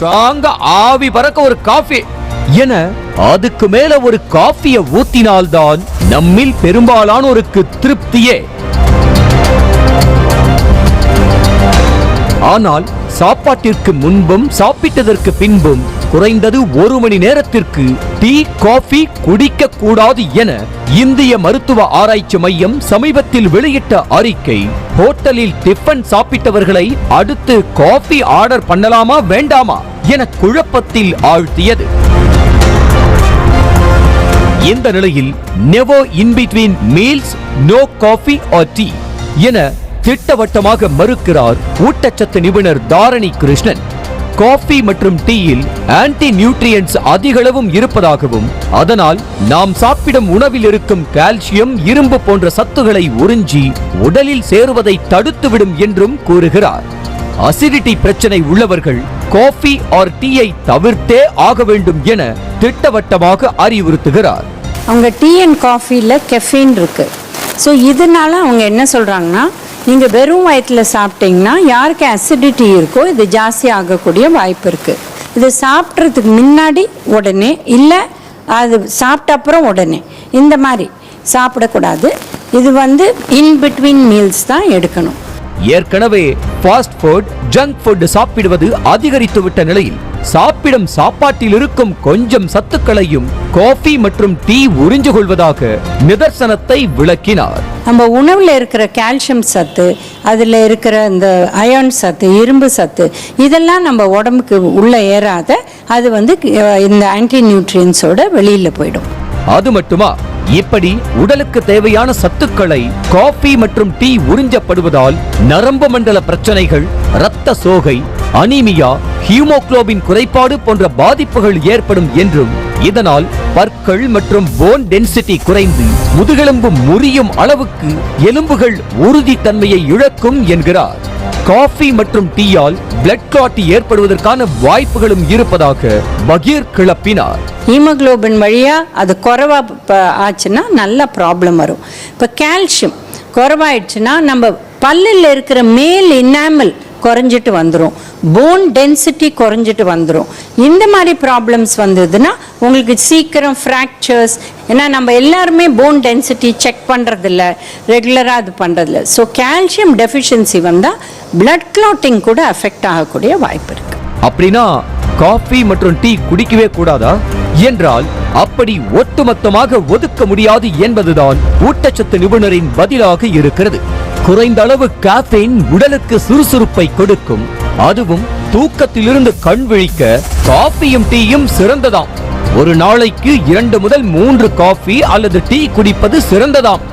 ஸ்ட்ராங்கா ஆவி பறக்க ஒரு காஃபி. என அதுக்கு மேல ஒரு காஃபியை ஊத்தினால்தான் நம்மில் பெரும்பாலானோருக்கு திருப்தியே. ஆனால் சாப்பாட்டிற்கு முன்பும் சாப்பிட்டதற்கு பின்பும் குறைந்தது ஒரு மணி நேரத்திற்கு டீ காஃபி குடிக்க கூடாது என இந்திய மருத்துவ ஆராய்ச்சி மையம் சமீபத்தில் வெளியிட்ட அறிக்கை. ஹோட்டலில் டிஃபன் சாப்பிட்டவர்களை அடுத்து காஃபி ஆர்டர் பண்ணலாமா வேண்டாமா என குழப்பத்தில் ஆழ்த்தியது. இந்த நிலையில் நெவோ in between meals no coffee or tea என திட்டவட்டமாக மறுக்கிறார் ஊட்டச்சத்து நிபுணர் தாரணி கிருஷ்ணன். காஃபி மற்றும் டீயில் ஆன்டி நியூட்ரியன்ஸ் அதிகளவும் இருப்பதாகவும் அதனால் நாம் சாப்பிடும் உணவில் இருக்கும் கால்சியம் இரும்பு போன்ற சத்துக்களை உறிஞ்சி உடலில் சேருவதை தடுத்துவிடும் என்றும் கூறுகிறார். அசிடிட்டி பிரச்சனை உள்ளவர்கள் காஃபி ஆர் டீயை தவிர்த்தே ஆக வேண்டும் என திட்டவட்டமாக அறிவுறுத்துகிறார். அவங்க டீ அண்ட் காஃபியில் கெஃபீன் இருக்குது ஸோ இதனால அவங்க என்ன சொல்கிறாங்கன்னா நீங்கள் வெறும் வயிற்றில் சாப்பிட்டீங்கன்னா யாருக்கு அசிடிட்டி இருக்கோ இது ஜாஸ்தி ஆகக்கூடிய வாய்ப்பு இருக்குது இது சாப்பிட்றதுக்கு முன்னாடி உடனே இல்லை அது சாப்பிட்ட அப்புறம் உடனே. இந்த மாதிரி சாப்பிடக்கூடாது. இது வந்து இன் பிட்வீன் மீல்ஸ் தான் எடுக்கணும். ஏற்கனவே ஃபாஸ்ட் ஃபுட் ஜங்க் ஃபுட் சாப்பிடுவது அதிகரித்து விட்ட நிலையில் சாப்பிடும் சாப்பாட்டில் இருக்கும் கொஞ்சம் சத்துக்களையும் காஃபி மற்றும் டீ உறிஞ்சு கொள்வதாக நிதர்சனத்தை விளக்கினார். நம்ம உணவில் இருக்கிற கால்சியம் சத்து அதில் இருக்கிற இந்த அயர்ன் சத்து இரும்பு சத்து இதெல்லாம் நம்ம உடம்புக்கு உள்ளே ஏறாத அது வந்து இந்த ஆன்டி நியூட்ரியன்ஸோட வெளியில் போயிடும். அது மட்டுமா? இப்படி உடலுக்கு தேவையான சத்துக்களை காஃபி மற்றும் டீ உறிஞ்சப்படுவதால் நரம்பு மண்டல பிரச்சனைகள் இரத்த சோகை அனீமியா ஹீமோகுளோபின் குறைபாடு போன்ற பாதிப்புகள் ஏற்படும் என்றும் இதனால் பற்கள் மற்றும் போன் டென்சிட்டி குறைந்து முதுகெலும்பு முறியும் அளவுக்கு எலும்புகள் உறுதித்தன்மையை இழக்கும் என்கிறார். காஃபி மற்றும் டீயால் பிளட் கிளாட் ஏற்படுவதற்கான வாய்ப்புகளும் இருப்பதாக பகீர் கிளப்பினார். ஹீமோகுளோபின் வழியாக அது குறைவா ஆச்சுன்னா நல்ல ப்ராப்ளம் வரும். இப்போ கால்சியம் குறைவாயிடுச்சுன்னா நம்ம பல்லில் இருக்கிற மேல் இன்னாமல் குறைஞ்சிட்டு வந்துடும் போன் டென்சிட்டி குறைஞ்சிட்டு வந்துடும் இந்த மாதிரி ப்ராப்ளம்ஸ் வந்ததுன்னா உங்களுக்கு சீக்கிரம் ஃப்ராக்சர்ஸ் ஏன்னா நம்ம எல்லாருமே போன் டென்சிட்டி செக் பண்ணுறதில்ல ரெகுலராக அது பண்ணுறதில்ல ஸோ கால்சியம் டெஃபிஷியன்சி வந்தால் பிளட் கிளாட்டிங் கூட அஃபெக்ட் ஆகக்கூடிய வாய்ப்பு இருக்குது அப்படின்னா காஃபி மற்றும் டீ குடிக்கவே கூடாதா? என்றால் அப்படி ஒட்டுமொத்தமாக ஒதுக்க முடியாது என்பதுதான் ஊட்டச்சத்து நிபுணரின் பதிலாக இருக்கிறது. குறைந்த அளவு காஃபீன் உடலுக்கு சுறுசுறுப்பை கொடுக்கும். அதுவும் தூக்கத்திலிருந்து கண் விழிக்க காஃபியும் டீயும் சிறந்ததாம். ஒரு நாளைக்கு இரண்டு முதல் மூன்று காஃபி அல்லது டீ குடிப்பது சிறந்ததாம்.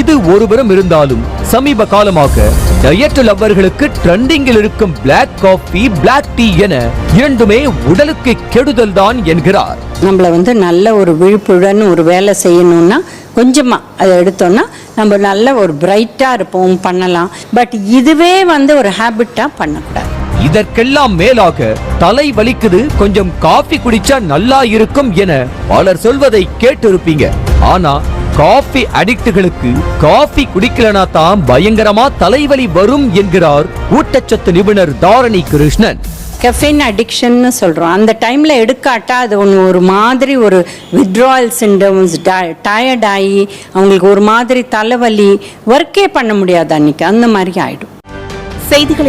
இது ஒருபுறம் இருந்தாலும் சமீப காலமாக டயட் லவ்வர்களுக்கு ட்ரெண்டிங்கில் இருக்கும் பிளாக் காஃபி பிளாக் டீ என இரண்டுமே உடலுக்கு கெடுதல் தான் என்கிறார். நம்மளை வந்து நல்ல ஒரு விழிப்புடன் ஒரு வேலை செய்யணும்னா கொஞ்சமாக அதை எடுத்தோம்னா நம்ம நல்ல ஒரு பிரைட்டாக இருப்போம் பண்ணலாம். பட் இதுவே வந்து ஒரு ஹேபிட்டாக பண்ணக்கூடாது. இதற்கெல்லாம் மேலாக தலை வலிக்குது கொஞ்சம் காஃபி குடிச்சா நல்லா இருக்கும் என பலர் சொல்வதை கேட்டிருப்பீங்க. ஆனா காஃபி அடிக்ட்டுகளுக்கு காஃபி குடிக்கலனா தான் பயங்கரமா தலைவலி வரும் என்கிறார் ஊட்டச்சத்து நிபுணர் தாரணி கிருஷ்ணன். கெஃபின் அடிக்ஷன்னு சொல்கிறோம் அந்த டைமில் எடுக்காட்டா அது ஒன்று ஒரு மாதிரி ஒரு வித்ட்ராயல் சிண்டம்ஸ் டயர்ட் ஆகி அவங்களுக்கு ஒரு மாதிரி தலைவலி ஒர்க்கே பண்ண முடியாது அன்னைக்கு. அந்த மாதிரி ஆயிடும். செய்திகளை